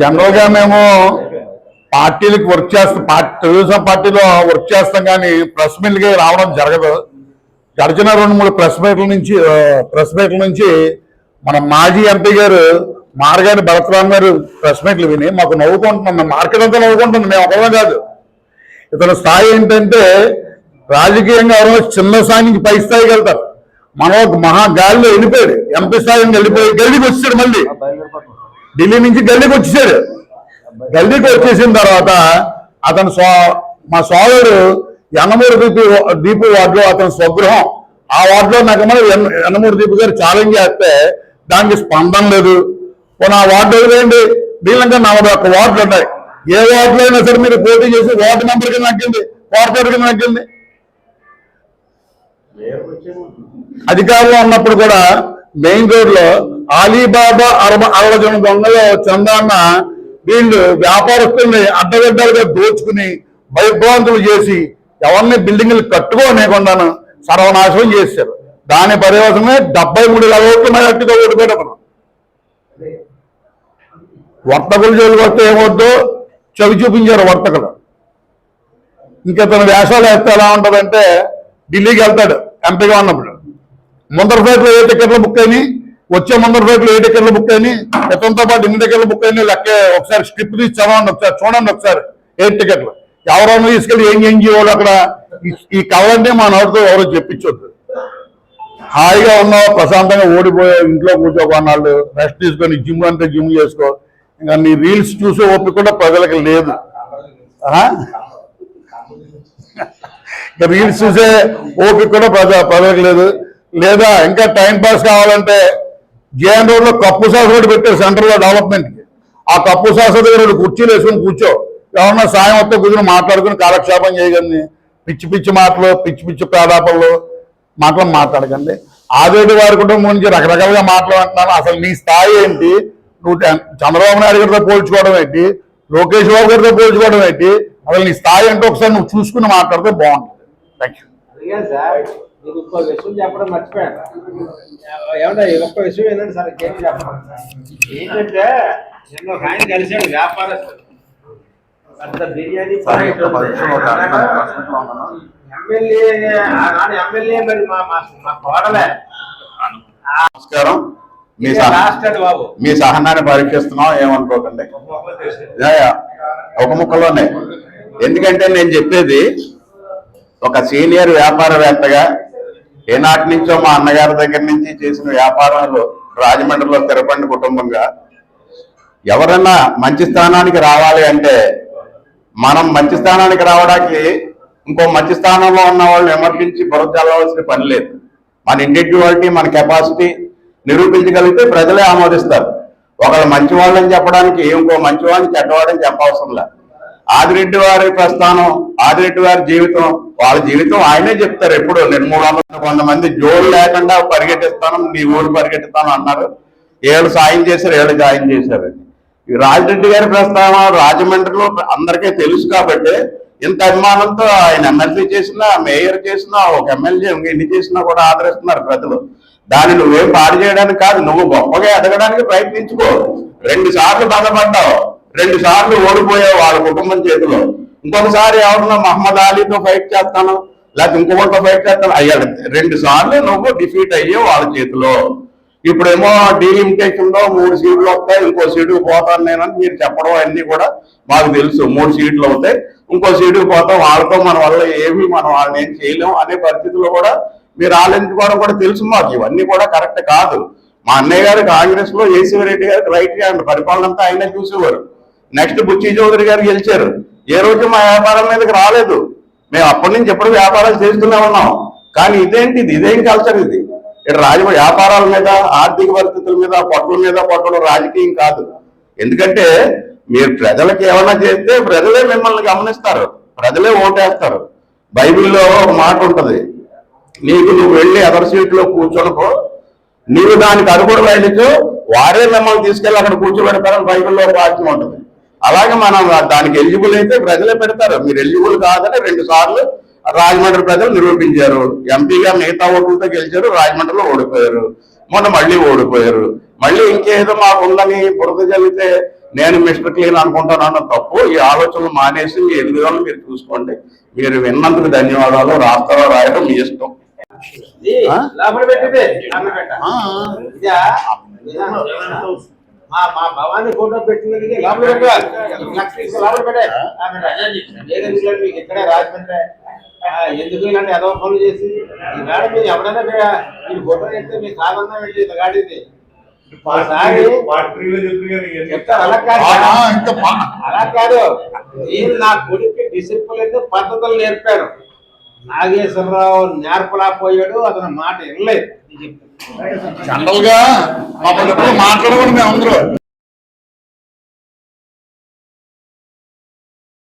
జనరల్గా మేము పార్టీలకు వర్క్ చేస్తాం పార్టీ తెలుగుదేశం పార్టీలో వర్క్ చేస్తాం కానీ ప్రెస్ మీట్లకి రావడం జరగదు. గడిచిన రెండు మూడు ప్రెస్ మీట్ల నుంచి ప్రెస్ మీట్ల నుంచి మన మాజీ ఎంపీ గారు మార్గాని భరతరామ్ గారు ప్రెస్ మీట్లు విని మాకు నవ్వుకుంటున్నాం. మేము మార్కెట్ అంతా నవ్వుకుంటుంది మేము ఒకళ్ళం కాదు. ఇతని స్థాయి ఏంటంటే రాజకీయంగా ఎవరో చిన్న స్థాయి నుంచి పై స్థాయికి వెళ్తారు. మనం ఒక మహా గాలిలో వెళ్ళిపోయాడు. ఎంపీ స్థాయి వెళ్ళిపోయి గల్లీకి వచ్చాడు మళ్ళీ. ఢిల్లీ నుంచి గల్లీకి వచ్చేసాడు గల్లీకి వచ్చేసిన తర్వాత అతను స్వ మా సోదరుడు యన్నమూరి దీపు దీపు వార్డులో అతని స్వగృహం. ఆ వార్డులో నాకు మన యన్నమూరి దీపు గారు ఛాలెంజ్ చేస్తే దానికి స్పందన లేదు. పోనీ ఆ వార్డు వదిలేయండి. దీనిలో నలభై ఒక్క వార్డులు ఉన్నాయి. ఏ వార్డులో అయినా సరే మీరు పోటీ చేసి వార్డు నెంబర్ కింద నగ్గింది కార్పొరేట్ కింద నగ్గింది. అధికారంలో ఉన్నప్పుడు కూడా మెయిన్ రోడ్లో అలీబాబా అరవ అరవై జన దొంగలు చందాన్న వీళ్ళు వ్యాపారస్తుల్ని అడ్డగడ్డలుగా దోచుకుని భయభ్రాంతులు చేసి ఎవరిని బిల్డింగ్లు కట్టుకోనేకుండాను సర్వనాశనం చేశారు. దాని పర్యవసమే డెబ్బై మూడు వేల ఓట్లు మెజార్టీతో ఓడిపోయాడు వర్తకులు జోలికి వస్తే ఏమొద్దు చవి చూపించారు వర్తకులు. ఇంకెతను వేషాలు వేస్తే ఎలా ఉంటుందంటే ఢిల్లీకి వెళ్తాడు ఎంపీగా ఉన్నప్పుడు. ముందర ఫ్లైట్లో ఏ టికెట్లు బుక్ అయినాయి? వచ్చే ముందర రోజులు ఏ టికెట్లు బుక్ అయినాయి. ఇతనితో పాటు ఎన్ని టికెట్లు బుక్ అయినాయి. లెక్క ఒకసారి స్క్రిప్ట్ తీసి చదవండి ఒకసారి చూడండి ఒకసారి. ఏ టికెట్లు ఎవరైనా తీసుకెళ్ళి ఏం ఏం వాళ్ళు అక్కడ ఈ- ఈ మా నోటితో ఎవరో చెప్పించొద్దు. హాయిగా ఉన్నావు ప్రశాంతంగా ఓడిపోయే ఇంట్లో కూర్చోకొన్నాళ్ళు రెస్ట్ తీసుకొని జిమ్ అంటే జిమ్ చేసుకో. ఇంకా నీ రీల్స్ చూసే ఓపిక కూడా ప్రజలకు లేదు. ఇంకా రీల్స్ చూసే ఓపిక కూడా ప్రజ ప్రజలకు లేదు. లేదా ఇంకా టైం పాస్ కావాలంటే జేఎన్ రోడ్లో కప్పు సాస్ కూడా పెట్టారు సెంటర్లో డెవలప్మెంట్కి ఆ కప్పు సాస్ దగ్గర రెండు కుర్చీలు వేసుకొని కూర్చో. ఎవరన్నా సాయం వస్తే కూర్చొని మాట్లాడుకుని కాలక్షేపం చేయగలని. పిచ్చి పిచ్చి మాటలు పిచ్చి పిచ్చి పేదాపలు మాటలు మాట్లాడకండి. ఆదేటి వారి కుటుంబం నుంచి రకరకాలుగా మాట్లాడుతున్నాను అసలు నీ స్థాయి ఏంటి? నువ్వు టెన్- చంద్రబాబు నాయుడు గారితో పోల్చుకోవడం ఏంటి? లోకేష్ బాబు గారితో పోల్చుకోవడం ఏంటి? అసలు నీ స్థాయి అంటే ఒకసారి నువ్వు చూసుకుని మాట్లాడితే బాగుంటుంది. థ్యాంక్ యూ అడిగా సార్ మీకు ఇంకో విషయం చెప్పడం మర్చిపోయాను. ఏమన్నా ఒక్క విషయం ఏంటంటే సార్ ఇంకేం చెప్పడం ఏంటంటే నిన్న ఒక ఆయన కలిసాడు వ్యాపారస్తుడు. పెద్ద బిర్యానీ ఎమ్మెల్యే ఆనాడు ఎమ్మెల్యే మరి మా మా కోడలే. నమస్కారం. మీ మీ సహనాన్ని పరీక్షిస్తున్నాం ఏమనుకోకండి. ఒక ముక్కలోనే. ఎందుకంటే నేను చెప్పేది ఒక సీనియర్ వ్యాపారవేత్తగా ఏనాటి నుంచో మా అన్నగారి దగ్గర నుంచి చేసిన వ్యాపారాలు రాజమండ్రిలో స్థిరపడిన కుటుంబంగా ఎవరన్నా మంచి స్థానానికి రావాలి అంటే మనం మంచి స్థానానికి రావడానికి ఇంకో మంచి స్థానంలో ఉన్న వాళ్ళని విమర్శించి బురదల్లవలసిన పని లేదు. మన ఇండివిజువాలిటీ మన కెపాసిటీ నిరూపించగలిగితే ప్రజలే ఆమోదిస్తారు. ఒకళ్ళు మంచి వాళ్ళని చెప్పడానికి ఇంకో మంచివాళ్ళని చెడ్డవాడని చెప్పవసరం లేదు ఆదిరెడ్డి వారి ప్రస్థానం ఆదిరెడ్డి వారి జీవితం వాళ్ళ జీవితం ఆయనే చెప్తారు ఎప్పుడు. నిర్మూలన కొంతమంది జోడు లేకుండా పరిగెట్టిస్తాను నీ ఊరు పరిగెట్టిస్తాను అన్నారు. ఏళ్ళు సాయం చేశారు ఏళ్ళు సాయం చేశారు. ఈ రాజరెడ్డి గారి ప్రస్తావన రాజమండ్రిలో అందరికీ తెలుసు కాబట్టి ఇంత అభిమానంతో ఆయన ఎమ్మెల్సీ చేసినా మేయర్ చేసినా ఒక ఎమ్మెల్యే ఎన్ని చేసినా కూడా ఆదరిస్తున్నారు ప్రజలు. దాన్ని నువ్వేం పాడు చేయడానికి కాదు నువ్వు గొప్పగా ఎదగడానికి ప్రయత్నించుకో. రెండు సార్లు బాధపడ్డావు. రెండు సార్లు ఓడిపోయావు వాళ్ళ కుటుంబం చేతిలో. ఇంకొకసారి ఎవరన్నా మహమ్మద్ అలీతో ఫైట్ చేస్తాను లేకపోతే ఇంకొకరితో ఫైట్ చేస్తాను అయ్యాడు. రెండు సార్లు నువ్వు డిఫీట్ అయ్యావు వాళ్ళ చేతిలో. ఇప్పుడేమో డీలిమిటేషన్లో మూడు సీట్లు వస్తాయి ఇంకో సీటుకు పోతాను నేనని మీరు చెప్పడం అన్నీ కూడా మాకు తెలుసు. మూడు సీట్లు అవుతాయి ఇంకో సీటుకు పోతాం వాళ్ళతో మన వల్ల ఏమి మనం వాళ్ళని ఏం చేయలేం అనే పరిస్థితుల్లో కూడా మీరు ఆలోచించుకోవడం కూడా తెలుసు మాకు. ఇవన్నీ కూడా కరెక్ట్ కాదు. మా అన్నయ్య గారు కాంగ్రెస్లో ఏసీ రెడ్డి గారికి రైట్ హ్యాండ్ పరిపాలన అంతా ఆయన చూసేవారు. నెక్స్ట్ బుచ్చి చౌదరి గారు గెలిచారు. ఏ రోజు మా వ్యాపారం మీదకి రాలేదు. మేము అప్పటి నుంచి ఎప్పుడు వ్యాపారాలు చేస్తూనే ఉన్నాం. కానీ ఇదేంటి ఇది ఇదేం కల్చర్ ఇది? ఇక్కడ రాజ వ్యాపారాల మీద ఆర్థిక పరిస్థితుల మీద పొట్టల మీద పొట్టలు రాజకీయం కాదు. ఎందుకంటే మీరు ప్రజలకు ఏమైనా చేస్తే ప్రజలే మిమ్మల్ని గమనిస్తారు. ప్రజలే ఓటేస్తారు. బైబిల్లో ఒక మాట ఉంటుంది. నీకు నువ్వు వెళ్ళి అదర్ సీట్లో కూర్చోనుకో. నీవు దానికి అరుగుడు వారే మిమ్మల్ని తీసుకెళ్ళి అక్కడ కూర్చోబెడతారని బైబిల్లో వాక్యం ఉంటుంది. అలాగే మనం దానికి ఎలిజిబుల్ అయితే ప్రజలే పెడతారు. మీరు ఎలిజిబుల్ కాదని రెండు సార్లు రాజమండ్రి ప్రజలు నిరూపించారు. ఎంపీగా మిగతా ఓట్లతో గెలిచారు రాజమండ్రిలో ఓడిపోయారు. మొన్న మళ్ళీ ఓడిపోయారు. మళ్ళీ ఇంకేదో మాకు ఉందని బురద చల్లితే నేను మిస్టర్ క్లీన్ అనుకుంటున్నాను తప్పు. ఈ ఆలోచనలు మానేసి మీ ఎదుగుదలను మీరు చూసుకోండి. మీరు విన్నందుకు ధన్యవాదాలు. రాస్తారో రాయడం మీ ఇష్టం. ఇది? మా భవానీ ఫోటో పెట్టినది లోపల పెట్టాలి లక్ష తీసుకో, లోపల పెట్టే. ఏదైనా మీకు ఇక్కడే రాజమండ్రి. ఎందుకు ఇలాంటి ఎదవ పనులు చేసి? ఈవేళ మీరు ఎవరైనా మీరు ఫోటో చెప్తే మీకు కాదన్నా వెళ్ళి చెప్తారు అలా కాదు. అలా నేను నా కొడుకు డిసిప్లిన్ పద్ధతులు నేర్పాను నాగేశ్వరరావు నేర్పలా పోయాడు అతని మాట వినలేదు. జనరల్గా మాట్లాడకూడదు మేము అందరూ